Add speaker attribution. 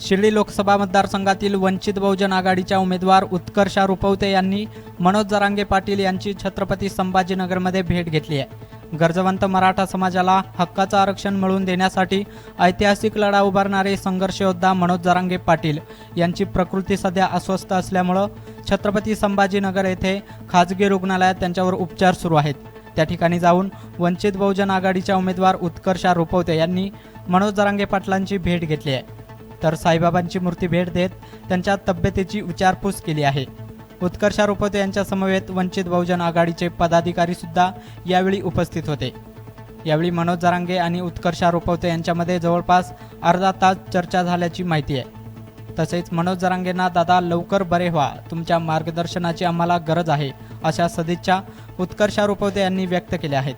Speaker 1: शिर्डी लोकसभा मतदारसंघातील वंचित बहुजन आघाडीच्या उमेदवार उत्कर्षा रुपवते यांनी मनोज जरांगे पाटील यांची छत्रपती संभाजीनगरमध्ये भेट घेतली आहे. गरजवंत मराठा समाजाला हक्काचं आरक्षण मिळवून देण्यासाठी ऐतिहासिक लढा उभारणारे संघर्षयोद्धा मनोज जरांगे पाटील यांची प्रकृती सध्या अस्वस्थ असल्यामुळं छत्रपती संभाजीनगर येथे खाजगी रुग्णालयात त्यांच्यावर उपचार सुरू आहेत. त्या ठिकाणी जाऊन वंचित बहुजन आघाडीच्या उमेदवार उत्कर्षा रुपवते यांनी मनोज जरांगे पाटलांची भेट घेतली आहे. तर साईबाबांची मूर्ती भेट देत त्यांच्या तब्येतीची विचारपूस केली आहे. उत्कर्षा रुपते यांच्या समवेत वंचित बहुजन आघाडीचे पदाधिकारी सुद्धा यावेळी उपस्थित होते. यावेळी मनोज जरांगे आणि उत्कर्षा रुपवते यांच्यामध्ये जवळपास अर्धा तास चर्चा झाल्याची माहिती आहे. तसेच मनोज जरांगेंना दादा लवकर बरे व्हा. तुमच्या मार्गदर्शनाची आम्हाला गरज आहे अशा सदिच्छा उत्कर्षा रुपवते यांनी व्यक्त केल्या आहेत.